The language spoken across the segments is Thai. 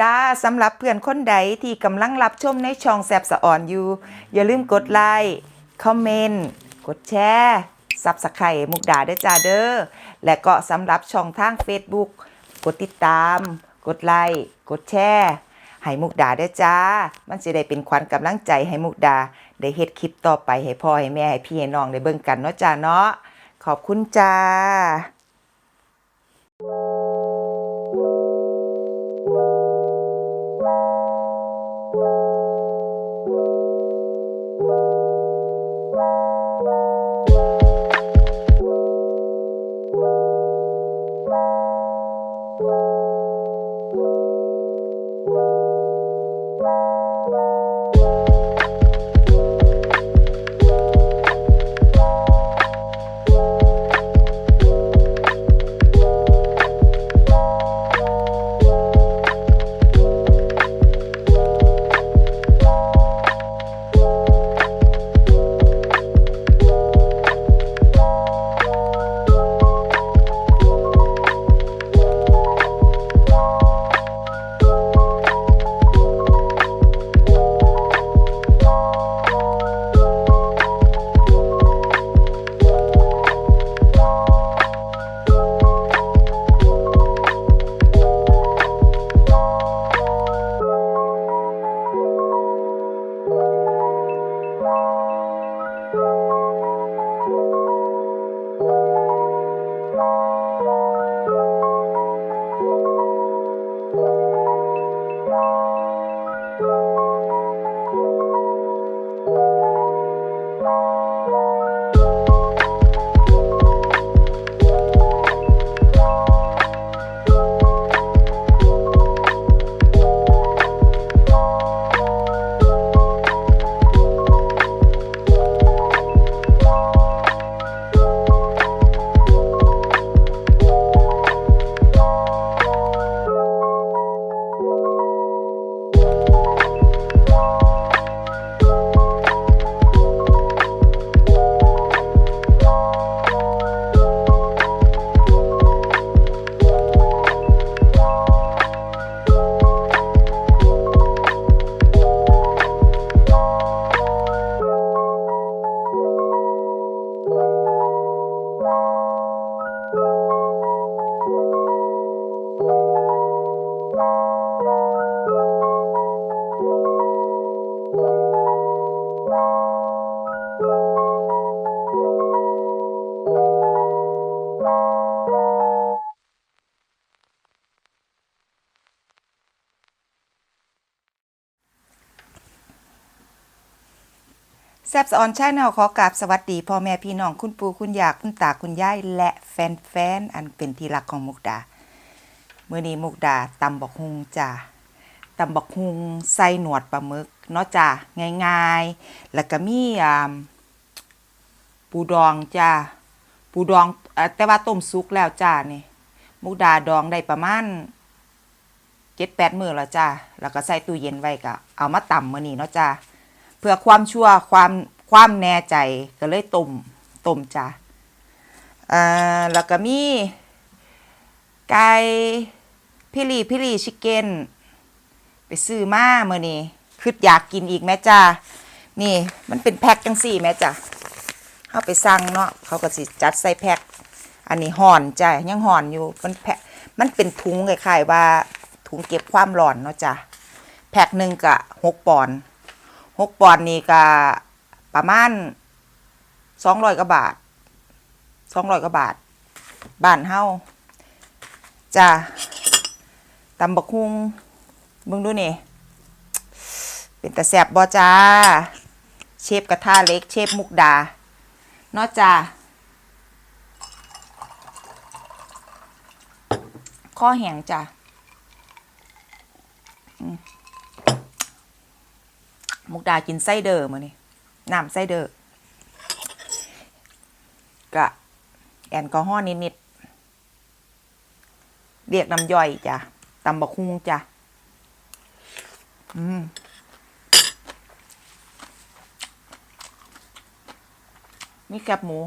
จ้าสำหรับเพื่อนคนใดที่กำลังรับชมในช่องแซบสะอ่อนอยู่ อย่าลืมกดไลค์คอมเมนต์กดแชร์ซับสไครต์มุกดาด้อจ้าเด้อและก็สำหรับช่องทาง Facebook กดติดตาม กดไลค์กดแชร์ให้มุกดาด้อจ้า มันจะได้เป็นขวัญกำลังใจให้มุกดา ได้เฮ็ดคลิปต่อไปให้พ่อให้แม่ให้พี่ให้น้องได้เบิ่งกันเนาะจ้าเนาะขอบคุณจ้า แซบสออนชาแนลขอกราบสวัสดีพ่อแม่พี่น้องคุณปู่คุณยายคุณตาคุณยายและแฟนๆอันเป็นที่รักของมุกดาเมื่อนี้มุกดาตำบักฮุงจ้าตำบักฮุงใส่หนวดปลาหมึกเนาะจ้าง่ายๆ แล้วก็มีปูดองจ้าปูดองแต่ว่าต้มสุกแล้วจ้านี่มุกดาดองได้ประมาณเจ็ดแปดมือแล้วจ้าแล้วก็ใส่ตู้เย็นไว้ก็เอามาตำมื้อนี้เนาะจ้า เพื่อความชัวความความแน่ใจก็เลยต้มต้มจ้ะอ่าแล้วก็มีไก่พิลีพิลีชิคเก้นไปซื้อมาเมื่อนี้คืออยากกินอีกแม่จ้านี่มันเป็นแพ็คจังสี่แม่จ้ะเอาไปสั่งเนาะเขาก็สิจัดใส่แพ็คอันนี้ห่อนจ้ะยังห่อนอยู่มันแพ็คมันเป็นถุงคล้ายๆว่าถุงเก็บความร้อนเนาะจ้ะแพ็คหนึ่งกะหกปอนด์ หกปอนด์นี่ก็ประมาณสองร้อยกว่าบาทสองร้อยกว่าบาทบ้านเฮาจ้าตำบักฮุงเบิ่งดูนี่ เป็นตะแสบบ่จ้า เชฟกระทะเล็ก เชฟมุกดาเนาะจ้าข้อแหงจ้า มุกดากินไส้เดอร์มานี่น้ำไส้เดอร์กะแอลกอฮอล์นิดๆเรียกน้ำย่อยจ้ะตำบักฮุงจ้ะอืมมีแคบหมู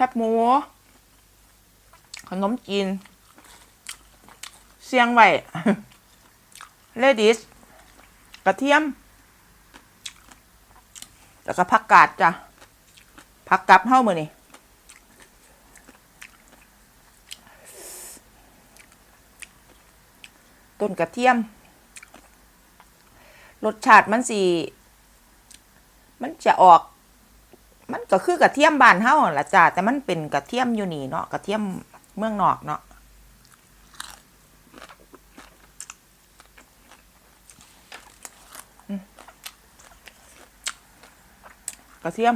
แคบหมู ขนมจีน เสียงไว้เลดิส กระเทียม แล้วก็ผักกาดจ้ะผักกับเฮ้ามือนี่ต้นกระเทียม รสชาติมันสี มันจะออก ก็คือกระเทียมบานเฮาหั่นล่ะจ้าแต่มันเป็นกระเทียมอยู่นี่เนาะกระเทียมเมืองนอกเนาะกระเทียม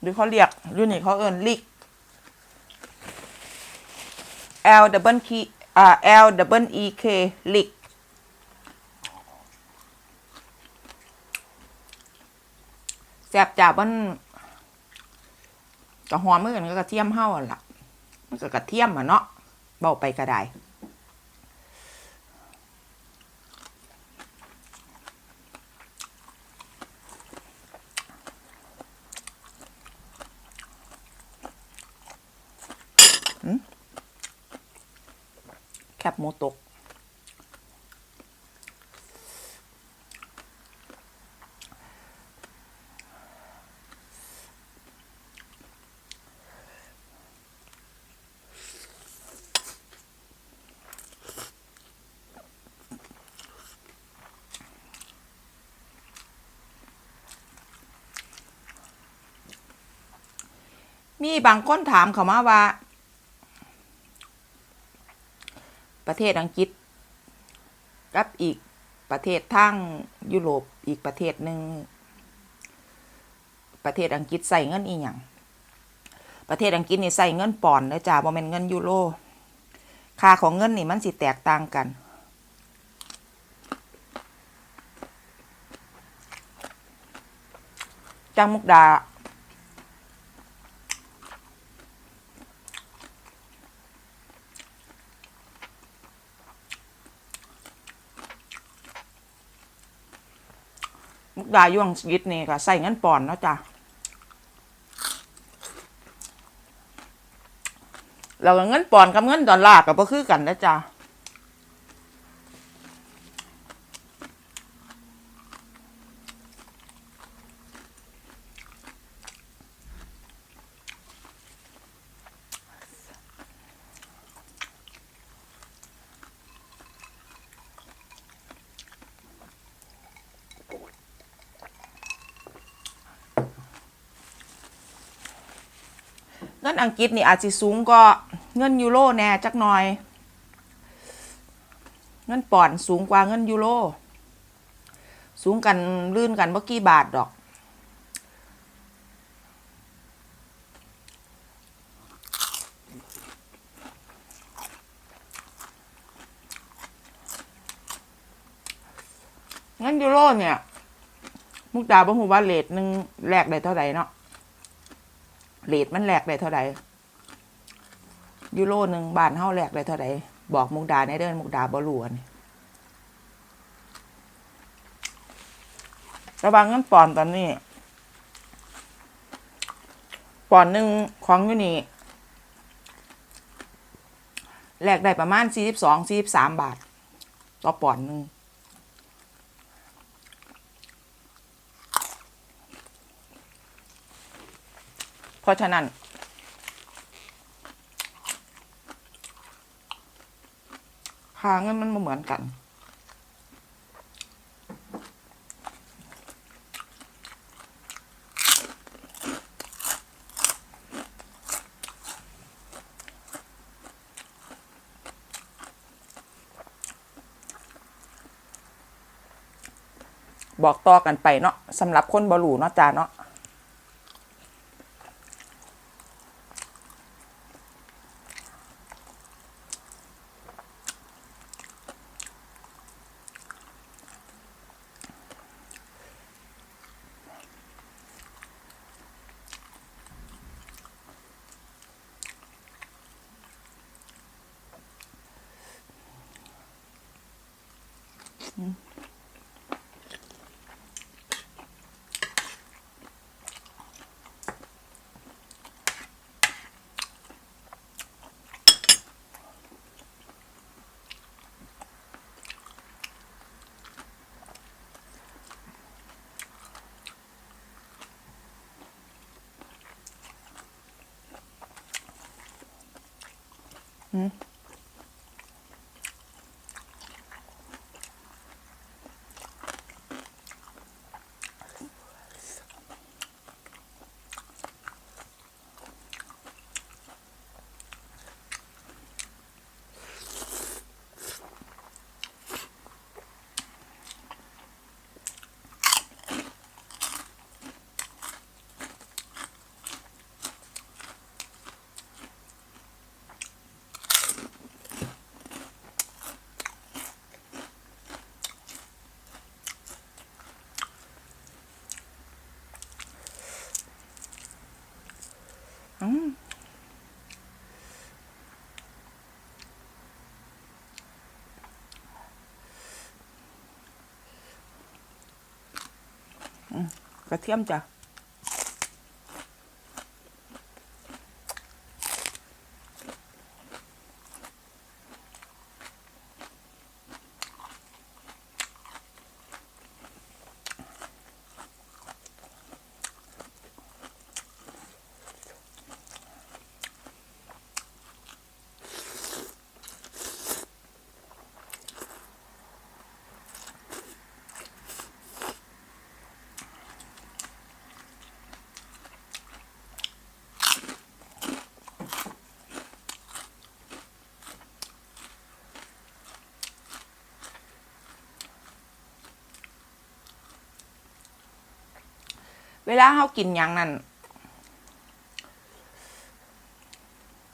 หรือเขาเรียกอยู่นี่เขาเอิ้นลิก L double K อ่า L double E K ลิก แซ่บจ้ามันกระหอมเมือกันกับกระเทียมเห่าอะล่ะ มันก็กระเทียมอะเนาะเบาไปก็ได้ แคบหมูตก มีบางคนถามเขามาว่า ประเทศอังกฤษ กับอีกประเทศทางยุโรปอีกประเทศหนึ่งประเทศอังกฤษใส่เงินอีหยังประเทศอังกฤษนี่ใส่เงินปอนด์เด้อจ้าบ่แม่นเงินยูโรค่าของเงินนี่มันสิแตกต่างกัน จังมุกดา มุกดายู่อังยิดนี่ก็ใส่เงินปอนเนาะจ้ะแล้วก็เงินปอนกับเงินดอลลาร์ก็บ่คือกันนะจ้ะ อังกฤษนี่อาจสิสูงก็เงินยูโรแน่จักหน่อย เงินปอนด์สูงกว่าเงินยูโรสูงกันลื่นกันบ่กี่บาทดอก เงินยูโรเนี่ย มุกดาบ่ฮู้ว่าเลทหนึ่งแลกได้เท่าไหร่เนาะ เลทมันแหลกได้เท่าไหร่ยูโรหนึ่งบาทเฮาแหลกได้เท่าไหร่บอกมุกดาในเดินมุกดาบ่รู้อันนี้ระวังเงินปอนตอนนี้ปอนหนึ่งของอยู่นี่แหลกได้ประมาณสี่สิบสองสี่สิบสามบาท ต่อปอนหนึ่ง เพราะฉะนั้นค่าเงินมันบ่เหมือนกัน บอกต่อกันไปเนาะสำหรับคนบรูเนาะจ้าเนาะ อืม กระเทียมจ้ะ เวลาเฮากินหยังนั่น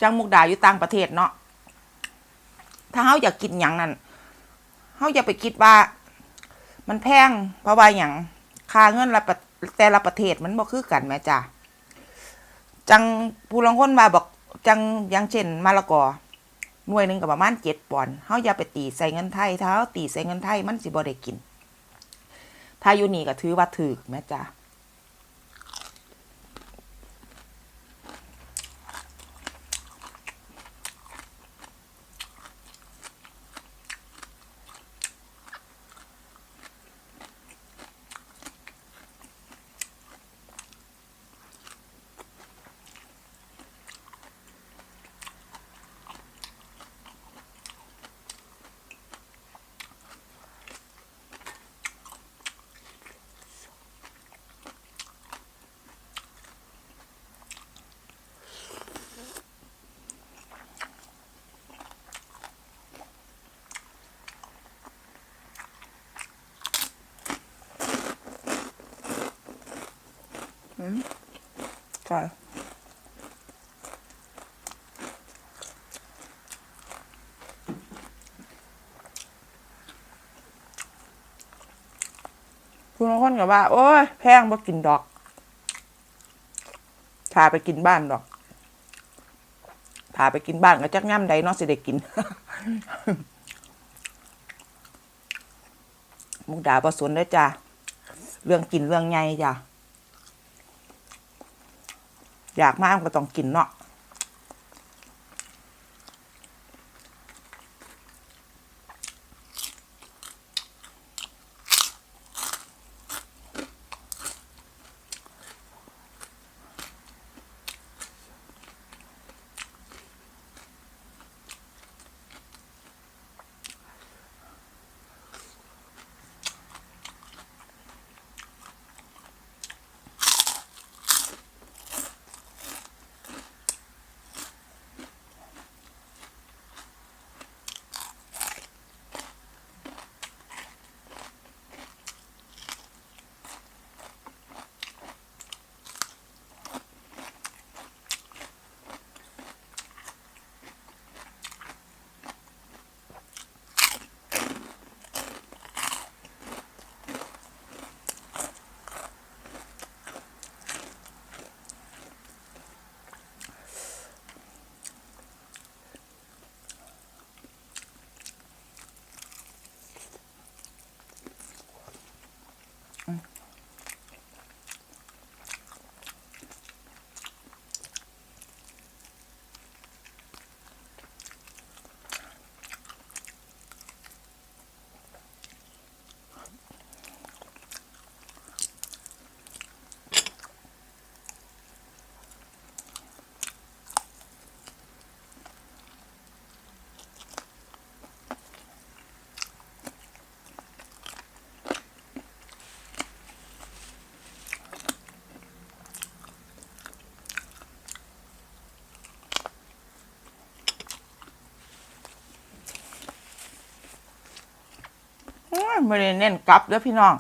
จังมุกดาอยู่ต่างประเทศเนาะถ้าเฮาอยากกินหยังนั่นเฮาอย่าไปคิดว่า มันแพงเพราะว่าหยังค่าเงินละแต่ละประเทศมันบ่คือกันแม่จ้ะจังผู้ลางคนว่าบอกจังอย่างเช่นมะละกอหน่วยหนึงก็ประมาณ7ปอนด์เฮาอย่าไปตีใส่เงินไทยถ้าเฮาตีใส่เงินไทยมันสิบ่ได้กิน ถ้าอยู่นี่ก็ถือว่าถูกแม่จ้ะ ใช่คุณ บางคนก็ว่า โอ้ยแพงบ่กินดอกพาไปกินบ้านดอกพาไปกินบ้านก็จักง่ำใดเนาะสิได้กิน มุกดาประสนเด้จ้าเรื่องกินเรื่องใหญ่จ้ะอยากมากก็ต้องกินเนาะ ไม่ได้เน้นกลับเด้อพี่น้อง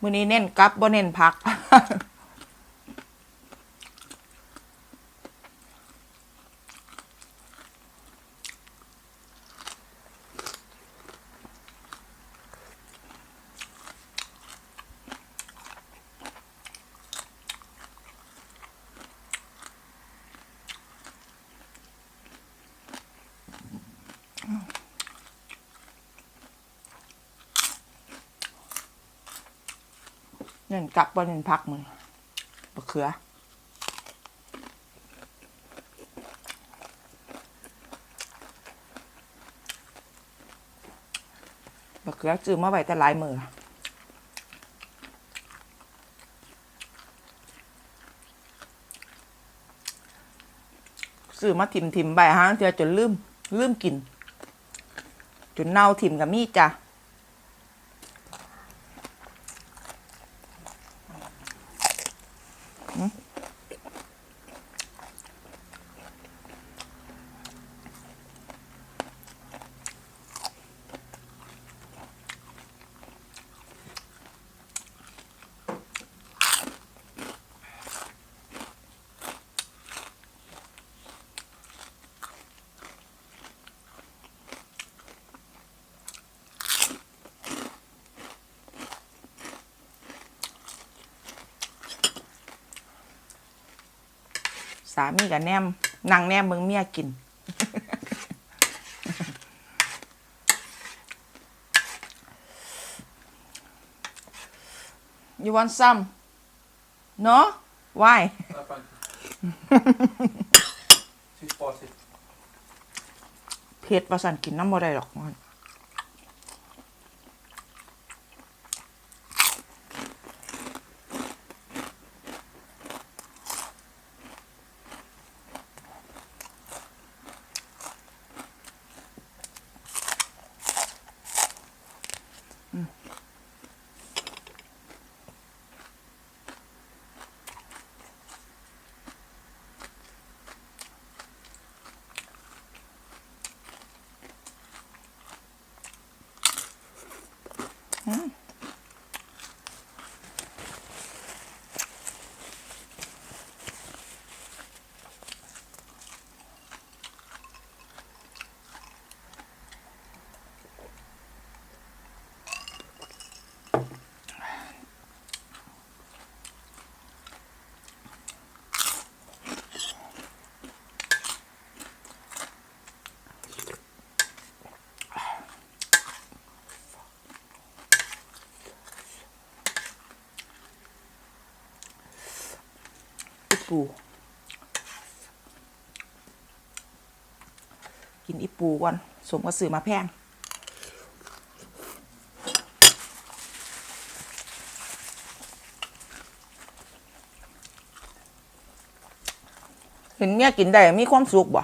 มื้อนี้เน้นกลับบ่เน้นพัก เน้นกลับบ่เน้นพักมือบักเขือบักเขือจือมาไว้แต่หลายมือซื้อมาถิ่มถิ่มใบฮะเดี๋ยจนลืมลืมกิน จนเน่าถิ่มกับมีจ้ะามีกับแนมนั่งแนมเมืองเมียกิน you want some no why No, thank you. Too spicy. เผ็ดประสันกินน้ำบ่ได้หรอกมัน ปู กินอีปูก่อน สมกับสื่อมาแพงเห็นเมียกินได้มีความสุขบ่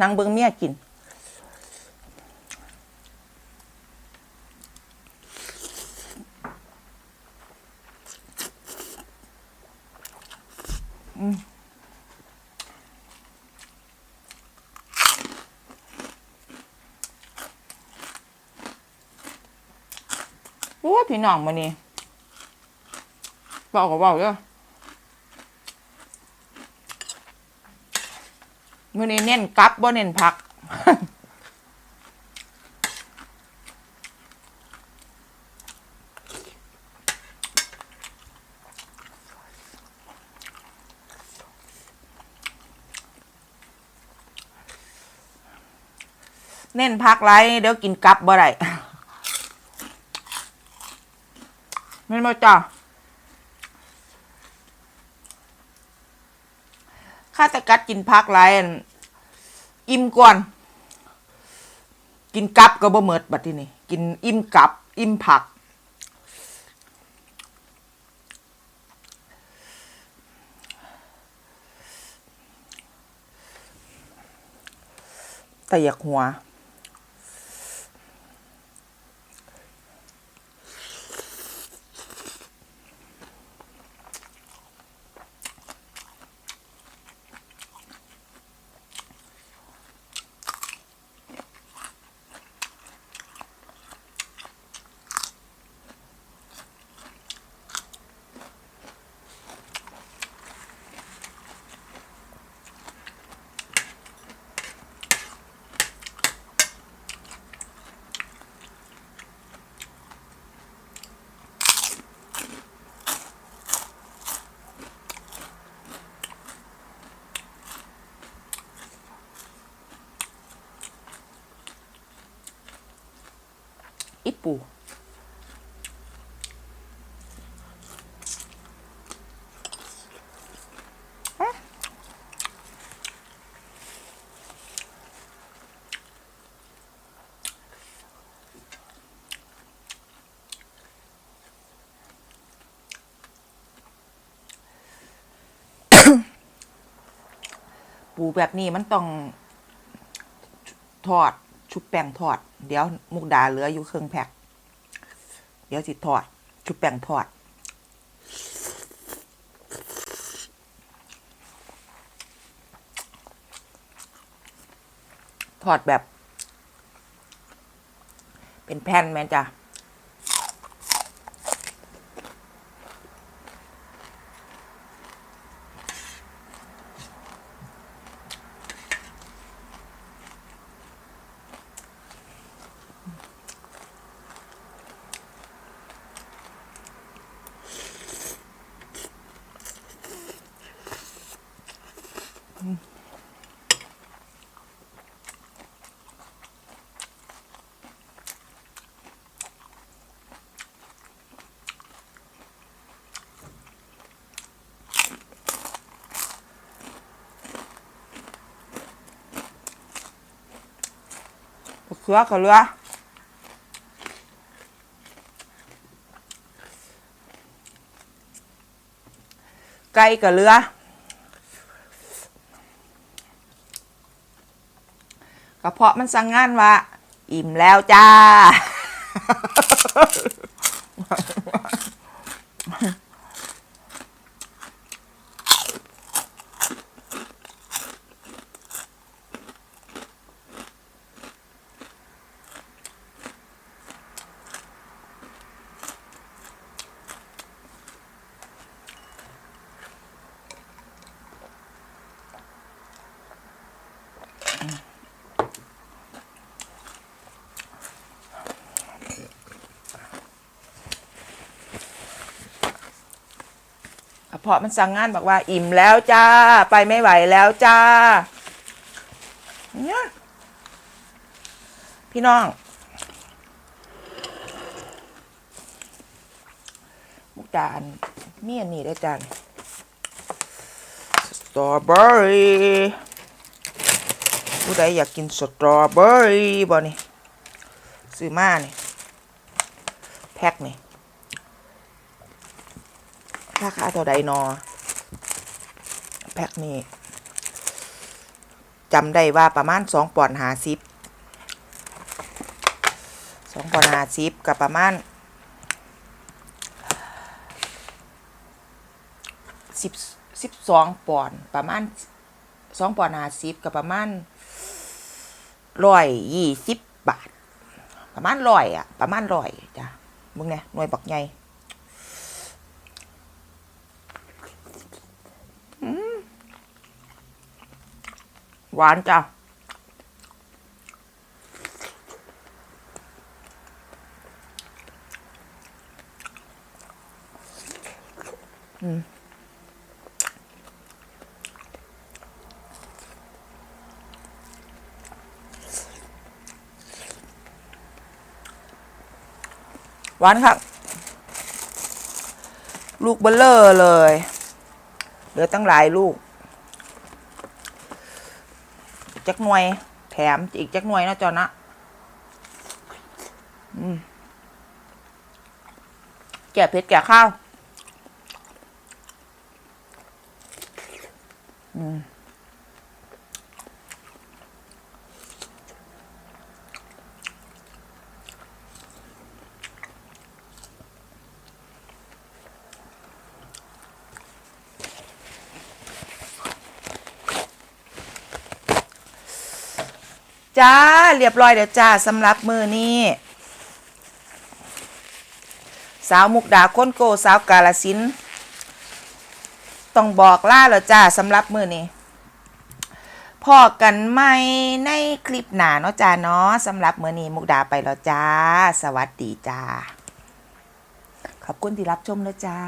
นางเบิงเมียกิน โอ้พี่น้องมานี่บอกกับบอกเด้อมื่อนี้เน้นกลับบ่เน้นผัก เน้นพักไรเดี๋ยวกินกลับบ่ได้ แม่น บ่จ้าข้าต่กัดกินพักไรอิ่มก่อน กินกลับก็บ่เมิดบัดทีนี้กินอิ่มกลับ อิ่มผัก แต่อยากหัว อิดปูปูแบบนี้มันต้องทอด ชุบแป้งทอด เดี๋ยวมุกดาเหลืออยู่เครื่องแพ็คเดี๋ยวสิทอดชุบแป้งทอดทอดแบบ เป็นแผ่นแม่จ้ะ มะเขือกับเรือไก่กับเรือกระเพาะมันสั่งงานว่า อิ่มแล้วจ้า เพาะมันสั่งงานบอกว่าอิ่มแล้วจ้า ไปไม่ไหวแล้วจ้า เนี่ยพี่น้องมุกดาอันมีอันนี้ได้จานสตรอเบอรี่ผู้ใดอยากกินสตรอเบอรี่บ่นี่ซื้อมานี่แพ็คนี่ ราคาเท่าใดนอ แพ็คนี้จำได้ว่าประมาณสองปอนหาซิปสองปอนหาซิปกับประมาณสิบสิบสองปอนด์ประมาณสองปอนหาซิปกับประมาณร้อยยี่สิบบาท ประมาณร้อยอะประมาณร้อยจ้ะมึงเนี่ยหน่วยบักใหญ่ หวานจ้ะอืมหวานครับลูกเบลเลอร์เลย เหลือตั้งหลายลูก จักหน่วย แถมอีกจักหน่วยนะจอนะอแก่เผ็ดแก่ข้าว อืม จ้าเรียบร้อยเดี๋ยวจ้าสำหรับมือนี้สาวมุกดาค้นโกสาวกาลสินต้องบอกล่าแล้วจ้าสำหรับมือนี้พอกันไหมในคลิปหนาเนาะจ้าเนาะสำหรับมือนี้มุกดาไปแล้วจ้า สวัสดีจ้า ขอบคุณที่รับชมแล้วจ้า